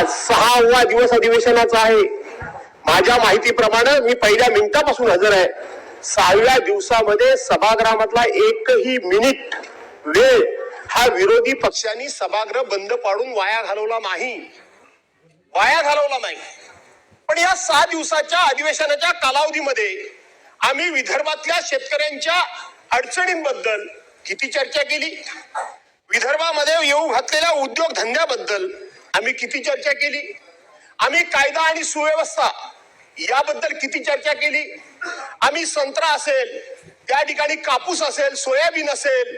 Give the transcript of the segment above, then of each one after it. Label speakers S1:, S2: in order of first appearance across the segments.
S1: आज सहावा दिवस अधिवेशनाचा आहे. माझ्या माहितीप्रमाणे मी पहिल्या मिनिटापासून हजर आहे. सहाव्या दिवसामध्ये सभागृहामधला एकही मिनिट वेळ हा विरोधी पक्षांनी सभागृह बंद पाडून वाया घालवला नाही. वाया घालवला नाही. पण या सहा दिवसाच्या अधिवेशनाच्या कालावधीमध्ये आम्ही विदर्भातल्या शेतकऱ्यांच्या अडचणींबद्दल किती चर्चा केली? विदर्भामध्ये येऊ घातलेल्या उद्योग धंद्याबद्दल आम्ही किती चर्चा केली? आम्ही कायदा आणि सुव्यवस्था याबद्दल किती चर्चा केली? आम्ही संत्रा असेल त्या ठिकाणी कापूस असेल सोयाबीन असेल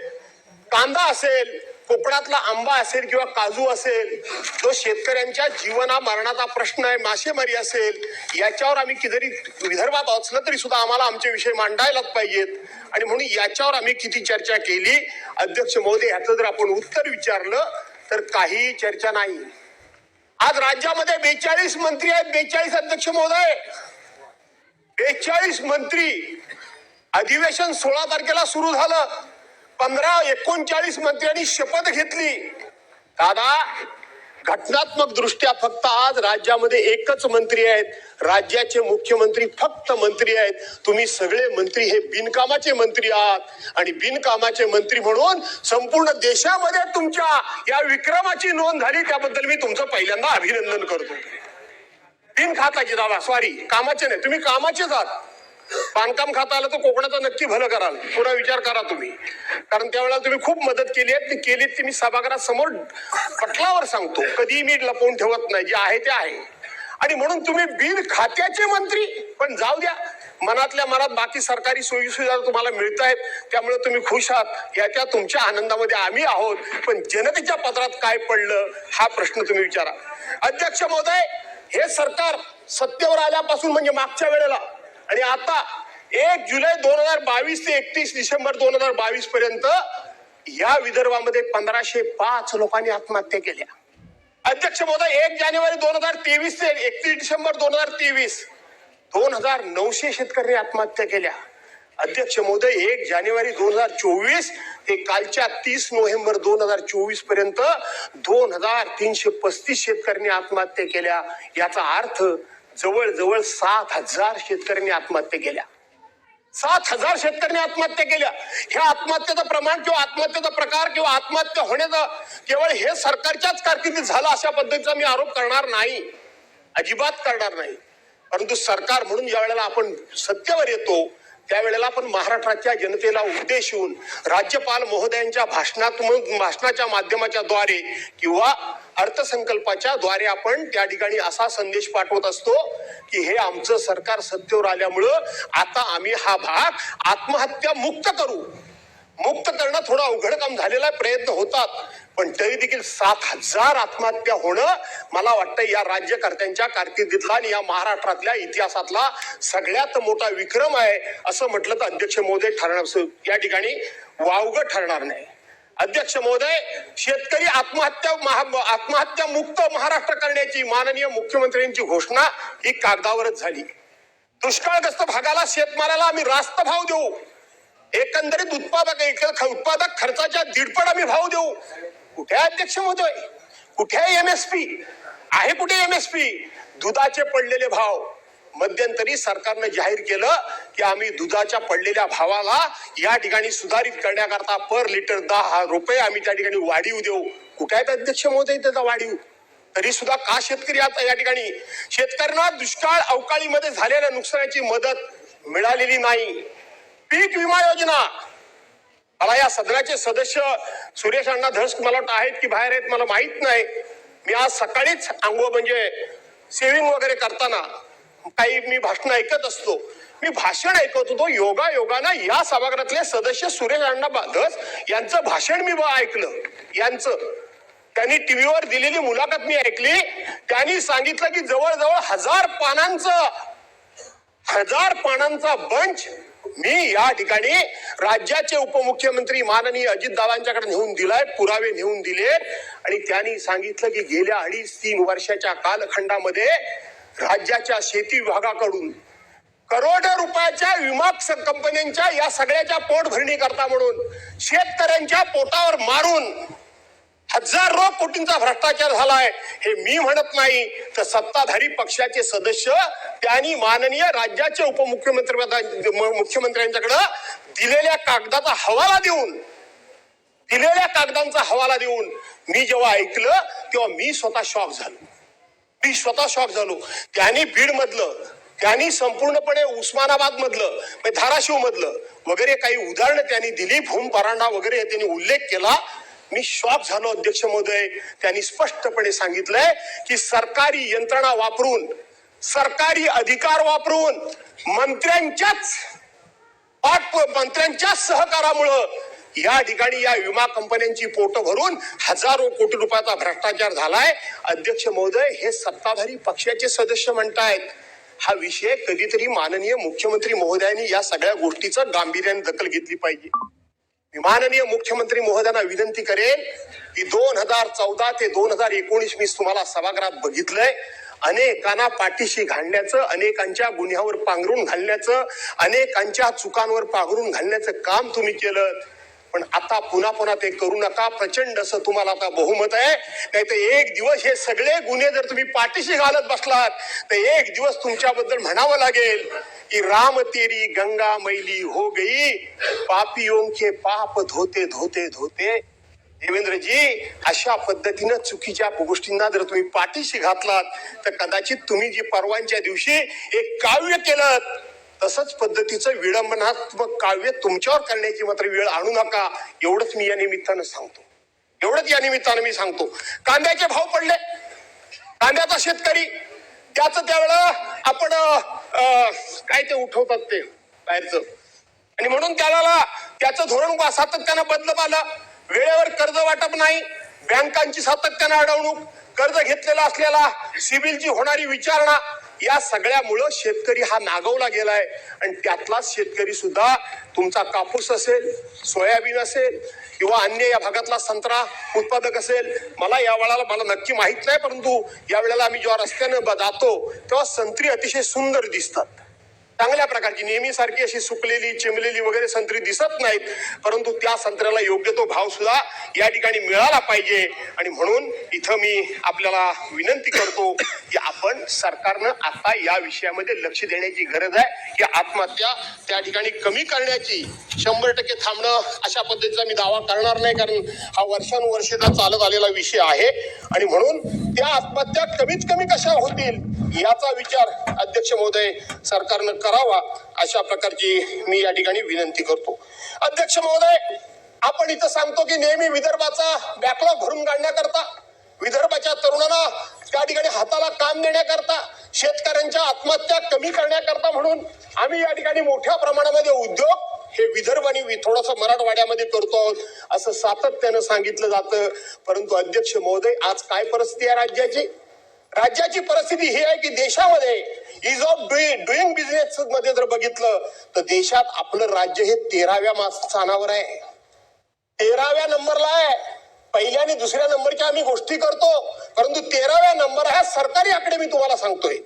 S1: कांदा असेल कोकणातला आंबा असेल किंवा काजू असेल जो शेतकऱ्यांच्या जीवना मरणाचा प्रश्न आहे मासेमारी असेल याच्यावर आम्ही कितीतरी विदर्भात असलं तरी सुद्धा आम्हाला आमचे विषय मांडायलाच पाहिजेत. आणि म्हणून याच्यावर आम्ही किती चर्चा केली? अध्यक्ष महोदय ह्याचं जर आपण उत्तर विचारलं तर काही चर्चा नाही. आज राज्यामध्ये बेचाळीस मंत्री आहेत बेचाळीस अध्यक्ष महोदय. बेचाळीस मंत्री. अधिवेशन सोळा तारखेला सुरू झालं. पंधरा एकोणचाळीस मंत्र्यांनी शपथ घेतली. दादा घटनात्मक दृष्ट्या फक्त आज राज्यामध्ये एकच मंत्री आहेत. राज्याचे मुख्यमंत्री फक्त मंत्री आहेत. तुम्ही सगळे मंत्री हे बिनकामाचे मंत्री आहात. आणि बिनकामाचे मंत्री म्हणून संपूर्ण देशामध्ये तुमच्या या विक्रमाची नोंद झाली त्याबद्दल मी तुमचं पहिल्यांदा अभिनंदन करतो. बिन खाताची दादा सॉरी कामाचे नाही. तुम्ही कामाचेच आहात. बांधकाम खाता आलं तर कोकणाचं नक्की भलं कराल. पुन्हा विचार करा तुम्ही. कारण त्यावेळेला तुम्ही खूप मदत केली आहे. ती केली ती मी सभागृहासमोर पटलावर सांगतो. कधीही मी लपवून ठेवत नाही. जे आहे ते आहे. आणि म्हणून तुम्ही बिन खात्याचे मंत्री. पण जाऊ द्या. मनातल्या मनात बाकी सरकारी सोयीसुविधा तुम्हाला मिळत आहेत. त्यामुळे तुम्ही खुश आहात. याच्या तुमच्या आनंदामध्ये आम्ही आहोत. पण जनतेच्या पत्रात काय पडलं हा प्रश्न तुम्ही विचारा. अध्यक्ष महोदय हे सरकार सत्तेवर आल्यापासून म्हणजे मागच्या वेळेला आणि आता एक जुलै दोन हजार बावीस ते एकतीस डिसेंबर दोन हजार बावीस पर्यंत या विदर्भामध्ये पंधराशे पाच लोकांनी आत्महत्या केल्या. अध्यक्ष महोदय एक जानेवारी दोन हजार तेवीस ते एकतीस डिसेंबर दोन हजार तेवीस दोन हजार नऊशे शेतकऱ्यांनी आत्महत्या केल्या. अध्यक्ष महोदय एक जानेवारी दोन हजार चोवीस ते कालच्या तीस नोव्हेंबर दोन हजार चोवीसपर्यंत दोन हजार तीनशे पस्तीस शेतकऱ्यांनी आत्महत्या केल्या. याचा अर्थ जवळजवळ सात हजार शेतकऱ्यांनी आत्महत्या केल्या. सात हजार शेतकऱ्यांनी आत्महत्या केल्या. ह्या आत्महत्येचं प्रमाण किंवा आत्महत्येचा प्रकार किंवा आत्महत्या होण्याचं केवळ हे सरकारच्याच कारकिर्दीत झालं अशा पद्धतीचा मी आरोप करणार नाही. अजिबात करणार नाही. परंतु सरकार म्हणून ज्या वेळेला आपण सत्तेवर येतो त्यावेळेला आपण महाराष्ट्राच्या जनतेला उद्देशून राज्यपाल महोदयांच्या भाषणात्मक भाषणाच्या माध्यमाच्या द्वारे किंवा अर्थसंकल्पाच्या द्वारे आपण त्या ठिकाणी असा संदेश पाठवत असतो की हे आमचं सरकार सत्तेवर आल्यामुळं आता आम्ही हा भाग आत्महत्या मुक्त करू. मुक्त करणं थोडं अवघड काम झालेला प्रयत्न होतात. पण तरी देखील सात हजार आत्महत्या होणं मला वाटतं या राज्यकर्त्यांच्या कारकिर्दीतला आणि या महाराष्ट्रातल्या इतिहासातला सगळ्यात मोठा विक्रम आहे असं म्हटलं तर अध्यक्ष महोदय ठरणार या ठिकाणी वावगं ठरणार नाही. अध्यक्ष महोदय शेतकरी आत्महत्या महा- आत्महत्या मुक्त महाराष्ट्र करण्याची माननीय मुख्यमंत्र्यांची घोषणा ही कागदावरच झाली. दुष्काळग्रस्त भागाला शेतमालाला आम्ही रास्त भाव देऊ. एकंदरीत उत्पादक उत्पादक खर्चाच्या दीडपट आम्ही भाव देऊ. कुठे अध्यक्ष महोदय? कुठे आहे पी आहे कुठे एम एस पी दुधाचे पडलेले भाव. मध्यंतरी सरकारनं जाहीर केलं की आम्ही दुधाच्या पडलेल्या भावाला या ठिकाणी सुधारित करण्याकरता पर लिटर दहा रुपये आम्ही त्या ठिकाणी वाढीव देऊ. कुठे आहेत अध्यक्ष महोदय त्याचा वाढीव? तरी सुद्धा का शेतकरी आता या ठिकाणी? शेतकऱ्यांना दुष्काळ अवकाळीमध्ये झालेल्या नुकसानाची मदत मिळालेली नाही. पीक विमा योजना मला या सदनाचे सदस्य सुरेश अण्णा धस मला वाटतं आहेत की बाहेर आहेत मला माहीत नाही. मी आज सकाळीच अंगो म्हणजे सेविंग वगैरे करताना काही मी भाषण ऐकत असतो. मी भाषण ऐकत होतो. योगा योगाना या सभागृहातले सदस्य सुरेश अण्णा धस यांचं भाषण मी ऐकलं. यांचं. त्यांनी टीव्हीवर दिलेली मुलाखत मी ऐकली. त्यांनी सांगितलं की जवळजवळ हजार पानांचं हजार पानांचा बंच मी या ठिकाणी राज्याचे उपमुख्यमंत्री माननीय अजितदादांच्याकडे नेऊन दिलाय पुरावे नेऊन दिले. आणि त्यांनी सांगितलं की गेल्या अडीच तीन वर्षाच्या कालखंडामध्ये राज्याच्या शेती विभागाकडून करोड रुपयाच्या विमा कंपन्यांच्या या सगळ्याच्या पोटभरणी करता म्हणून शेतकऱ्यांच्या पोटावर मारून हजारो कोटींचा भ्रष्टाचार झालाय. हे मी म्हणत नाही. तर सत्ताधारी पक्षाचे सदस्य त्यांनी माननीय राज्याचे उपमुख्यमंत्री मुख्यमंत्र्यांच्याकडे दिलेल्या कागदाचा हवाला देऊन दिलेल्या कागदांचा हवाला देऊन मी जेव्हा ऐकलं तेव्हा मी स्वतः शॉक झालो. मी स्वतः शॉक झालो. त्यांनी बीड मधलं त्यांनी संपूर्णपणे उस्मानाबाद मधलं म्हणजे धाराशिव मधलं वगैरे काही उदाहरणं त्यांनी दिली भूम परांडा वगैरे त्यांनी उल्लेख केला. मी श्वाप झालो अध्यक्ष महोदय. त्यांनी स्पष्टपणे सांगितलंय की सरकारी यंत्रणा वापरून सरकारी अधिकार वापरून मंत्र्यांच्याच पाठ मंत्र्यांच्या सहकारामुळं या ठिकाणी या विमा कंपन्यांची पोट भरून हजारो कोटी रुपयाचा भ्रष्टाचार झालाय. अध्यक्ष महोदय हे सत्ताधारी पक्षाचे सदस्य म्हणतायत. हा विषय कधीतरी माननीय मुख्यमंत्री महोदयांनी या सगळ्या गोष्टीचं गांभीर्याने दखल घेतली पाहिजे. माननीय मुख्यमंत्री महोदयांना विनंती करेन की दोन हजार चौदा ते दोन हजार एकोणीस मी तुम्हाला सभागृहात बघितलंय. अनेकांना पाठीशी घालण्याचं अनेकांच्या गुन्ह्यावर पांघरून घालण्याचं अनेकांच्या चुकांवर पांघरून घालण्याचं काम तुम्ही केलं. पण आता पुन्हा पुन्हा ते करू नका. प्रचंड असं तुम्हाला आता बहुमत आहे. नाही तर एक दिवस हे सगळे गुन्हे जर तुम्ही पाठीशी घालत बसलात तर एक दिवस तुमच्याबद्दल म्हणावं लागेल की राम तेरी गंगा मैली हो गई. पापियों के पाप धोते धोते धोते. देवेंद्रजी अशा पद्धतीनं चुकीच्या गोष्टींना जर तुम्ही पाठीशी घातलात तर कदाचित तुम्ही जी परवांच्या दिवशी एक काव्य केलं तसंच पद्धतीचं विडंबनात्मक काव्य तुमच्यावर करण्याची मात्र वेळ आणू नका. एवढंच मी या निमित्तानं सांगतो. एवढंच या निमित्तानं मी सांगतो. कांद्याचे भाव पडले. कांद्याचा शेतकरी त्याच त्यावेळेला आपण अं, काय ते उठवतात ते बाहेरचं. आणि म्हणून त्याला त्याचं धोरण सातत्यानं बदलत आलं. वेळेवर कर्ज वाटप नाही. बँकांची सातत्यानं अडवणूक. कर्ज घेतलेला असलेला सिबिलची होणारी विचारणा. या सगळ्यामुळं शेतकरी हा नागवला गेलाय. आणि त्यातलाच शेतकरी सुद्धा तुमचा कापूस असेल सोयाबीन असेल किंवा अन्य या भागातला संत्रा उत्पादक असेल मला या वेळेला मला नक्की माहीत नाही परंतु या वेळेला आम्ही जेव्हा रस्त्यानं जातो तेव्हा संत्री अतिशय सुंदर दिसतात. चांगल्या प्रकारची नेहमीसारखी अशी सुकलेली चिमलेली वगैरे संत्री दिसत नाहीत. परंतु त्या संत्र्याला योग्य तो भाव सुद्धा या ठिकाणी मिळाला पाहिजे. आणि म्हणून इथं मी आपल्याला विनंती करतो की आपण सरकारनं आता या विषयामध्ये लक्ष देण्याची गरज आहे की आत्महत्या त्या ठिकाणी कमी करण्याची. शंभर टक्के थांबणं अशा पद्धतीचा मी दावा करणार नाही कारण हा वर्षानुवर्षेचा चालत आलेला विषय आहे. आणि म्हणून त्या आत्महत्या कमीत कमी कशा होतील याचा विचार अध्यक्ष महोदय सरकारनं करावा अशा प्रकारची मी या ठिकाणी विनंती करतो. अध्यक्ष महोदय आपण इथं सांगतो की नेहमी विदर्भाचा बॅकलॉग भरून काढण्याकरता विदर्भाच्या तरुणांना त्या ठिकाणी हाताला काम देण्याकरता शेतकऱ्यांच्या आत्महत्या कमी करण्याकरता म्हणून आम्ही या ठिकाणी मोठ्या प्रमाणामध्ये उद्योग हे विदर्भ आणि थोडस थोडंसं मराठवाड्यामध्ये करतो आहोत असं सातत्यानं सांगितलं जातं. परंतु अध्यक्ष महोदय आज काय परिस्थिती आहे राज्याची? राज्याची परिस्थिती ही आहे की देशामध्ये इज ऑफ डुईंग बिझनेस मध्ये जर बघितलं तर देशात आपलं राज्य हे तेराव्या स्थानावर आहे. तेराव्या नंबरला आहे. पहिल्या आणि दुसऱ्या नंबरच्या आम्ही गोष्टी करतो. परंतु तेराव्या नंबर हा सरकारी आकडे मी तुम्हाला सांगतोय.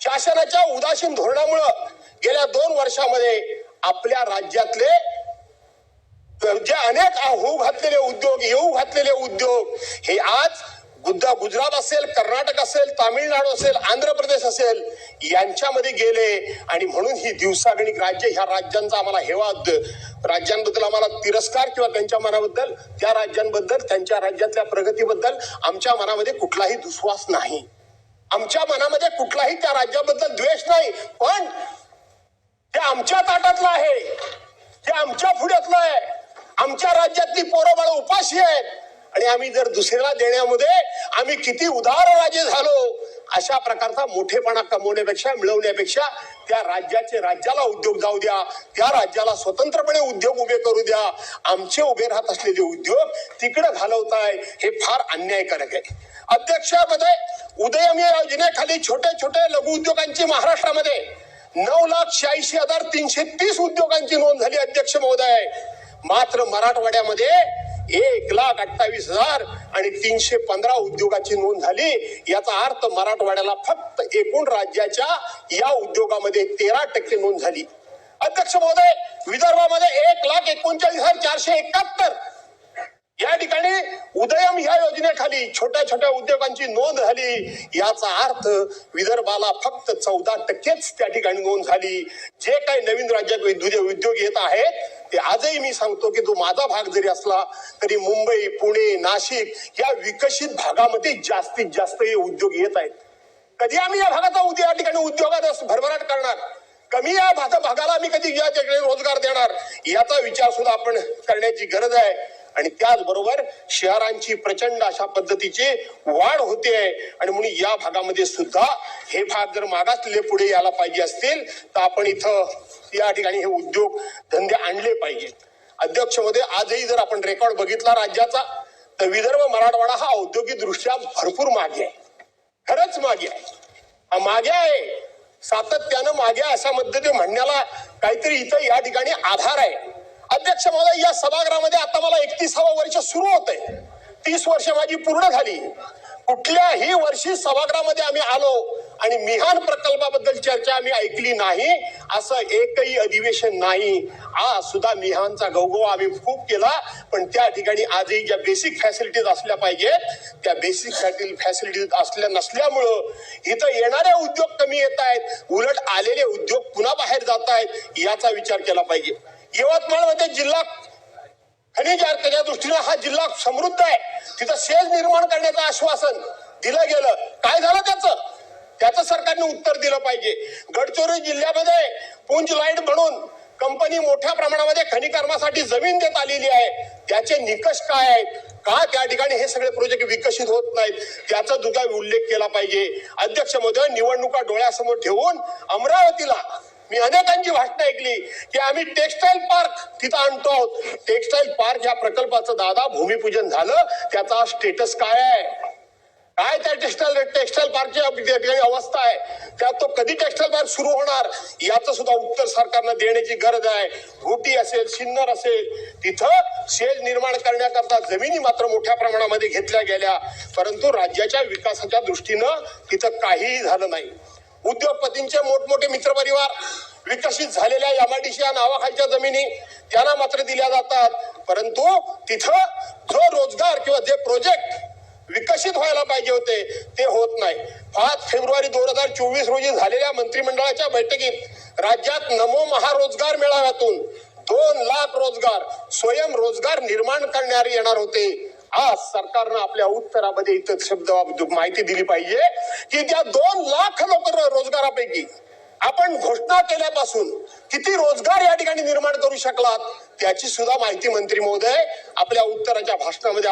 S1: शासनाच्या उदासीन धोरणामुळं गेल्या दोन वर्षामध्ये आपल्या राज्यातले जे अनेक होऊ घातलेले उद्योग येऊ घातलेले उद्योग हे आज गुजरात असेल कर्नाटक असेल तामिळनाडू असेल आंध्र प्रदेश असेल यांच्यामध्ये गेले आणि म्हणून ही दिवसागणिक राज्य ह्या राज्यांचा आम्हाला हेवा राज्यांबद्दल आम्हाला तिरस्कार किंवा त्यांच्या मनाबद्दल त्या राज्यांबद्दल त्यांच्या राज्यातल्या प्रगतीबद्दल आमच्या मनामध्ये कुठलाही दुस्वास नाही. आमच्या मनामध्ये कुठलाही त्या राज्याबद्दल द्वेष नाही पण ते आमच्या ताटातलं आहे ते आमच्या पुढ्यातलं आहे. आमच्या राज्यातली पोरं बाळ उपाशी आहेत. आणि आम्ही जर दुसऱ्याला देण्यामध्ये आम्ही किती उदार राजे झालो अशा प्रकारचा मोठेपणा कमवण्यापेक्षा मिळवण्यापेक्षा त्या राज्याचे राज्याला उद्योग जाऊ द्या त्या राज्याला स्वतंत्रपणे उद्योग उभे करू द्या. आमचे उभे राहत असलेले उद्योग तिकडे घालवताय हे फार अन्यायकारक आहे. अध्यक्षामध्ये उदयमी योजनेखाली छोटे छोटे लघु उद्योगांची महाराष्ट्रामध्ये नऊ लाख शहाऐंशी हजार तीनशे तीस उद्योगांची नोंद झाली अध्यक्ष महोदय. मात्र मराठवाड्यामध्ये एक लाख अठ्ठावीस हजार आणि तीनशे पंधरा उद्योगाची नोंद झाली. याचा अर्थ मराठवाड्याला फक्त एकूण राज्याच्या या उद्योगामध्ये तेरा टक्के नोंद झाली. अध्यक्ष महोदय विदर्भामध्ये एक लाख एकोणचाळीस हजार चारशे एकाहत्तर. या ठिकाणी उदयम या योजनेखाली छोट्या छोट्या उद्योगांची नोंद झाली. याचा अर्थ विदर्भाला फक्त चौदा टक्केच त्या ठिकाणी नोंद झाली. जे काही नवीन राज्यात उद्योग उद्योग येत आहेत ते आजही मी सांगतो की तो माझा भाग जरी असला तरी मुंबई पुणे नाशिक या विकसित भागामध्ये जास्तीत जास्त हे उद्योग येत आहेत. कधी आम्ही या भागाचा उद्या या ठिकाणी उद्योगात भरभराट करणार? कमी या भागाला आम्ही कधी या ठिकाणी रोजगार देणार? याचा विचार सुद्धा आपण करण्याची गरज आहे. आणि त्याचबरोबर शहरांची प्रचंड अशा पद्धतीची वाढ होते आहे. आणि म्हणून या भागामध्ये सुद्धा हे भाग जर मागासले पुढे यायला पाहिजे असतील तर आपण इथं या ठिकाणी हे उद्योग धंदे आणले पाहिजेत अध्यक्षमध्ये आजही जर आपण रेकॉर्ड बघितला राज्याचा तर विदर्भ मराठवाडा हा औद्योगिक दृष्ट्या भरपूर मागे आहे. खरंच मागे आहे. हा मागे आहे. सातत्यानं मागे अशा मध्ये म्हणण्याला काहीतरी इथं या ठिकाणी आधार आहे. अध्यक्ष महोदय या सभागृहामध्ये आता मला एकतीसावं वर्ष सुरू होत आहे तीस वर्ष माझी पूर्ण झाली. कुठल्याही वर्षी सभागृहामध्ये आम्ही आलो. आणि मिहान प्रकल्पाबद्दल चर्चा आम्ही ऐकली नाही असं एकही अधिवेशन नाही. आज सुद्धा मिहानचा गौगोवा आम्ही खूप केला पण त्या ठिकाणी आजही ज्या बेसिक फॅसिलिटीज असल्या पाहिजेत त्या बेसिक फॅसिलिटीज असल्या नसल्यामुळं इथं येणारे उद्योग कमी येत आहेत उलट आलेले उद्योग पुन्हा बाहेर जात आहेत याचा विचार केला पाहिजे. यवतमाळमध्ये जिल्हा खनिज अर्जाच्या दृष्टीने हा जिल्हा समृद्ध आहे. तिथं सेज निर्माण करण्याचं आश्वासन दिलं गेलं. काय झालं त्याचं? त्याचं सरकारने उत्तर दिलं पाहिजे. गडचिरोली जिल्ह्यामध्ये पुंज लाइट म्हणून कंपनी मोठ्या प्रमाणामध्ये खनिकर्मासाठी जमीन देत आलेली आहे. त्याचे निकष काय आहेत? का त्या ठिकाणी हे सगळे प्रोजेक्ट विकसित होत नाहीत? त्याचा सुद्धा उल्लेख केला पाहिजे. अध्यक्ष महोदय निवडणुका डोळ्यासमोर ठेवून अमरावतीला मी अनेकांची भाषणं ऐकली की आम्ही टेक्सटाईल पार्क तिथं आणतो आहोत. टेक्सटाईल पार्क या प्रकल्पाचं दादा भूमिपूजन झालं. त्याचा स्टेटस काय आहे? काय त्या टेक्सटाईल टेक्सटाईल पार्कची ठिकाणी अवस्था आहे. त्यात तो कधी टेक्सटाईल पार्क सुरू होणार याचं सुद्धा उत्तर सरकारनं देण्याची गरज आहे. घोटी असेल सिन्नर असेल तिथं शेज निर्माण करण्याकरता जमिनी मात्र मोठ्या प्रमाणामध्ये घेतल्या गेल्या. परंतु राज्याच्या विकासाच्या दृष्टीनं तिथं काहीही झालं नाही. उद्योगपतींचे मोठमोठे मित्रपरिवार विकसित झालेल्या एमआयडीसी या नावाखालच्या जमिनी त्यांना मात्र दिल्या जातात. परंतु तिथं जो रोजगार किंवा जे प्रोजेक्ट विकसित व्हायला पाहिजे होते. ते होत नाही. पाच फेब्रुवारी दोन हजार चोवीस रोजी झालेल्या मंत्रिमंडळाच्या बैठकीत राज्यात नमो महारोजगार मेळाव्यातून दोन लाख रोजगार स्वयंरोजगार निर्माण करणारे येणार होते. आज सरकारनं आपल्या उत्तरामध्ये इतर शब्द माहिती दिली पाहिजे की त्या दोन लाख लोक रोजगारापैकी आपण घोषणा केल्यापासून किती रोजगार या ठिकाणी निर्माण करू शकलात त्याची सुद्धा माहिती मंत्री महोदय आपल्या उत्तराच्या भाषणामध्ये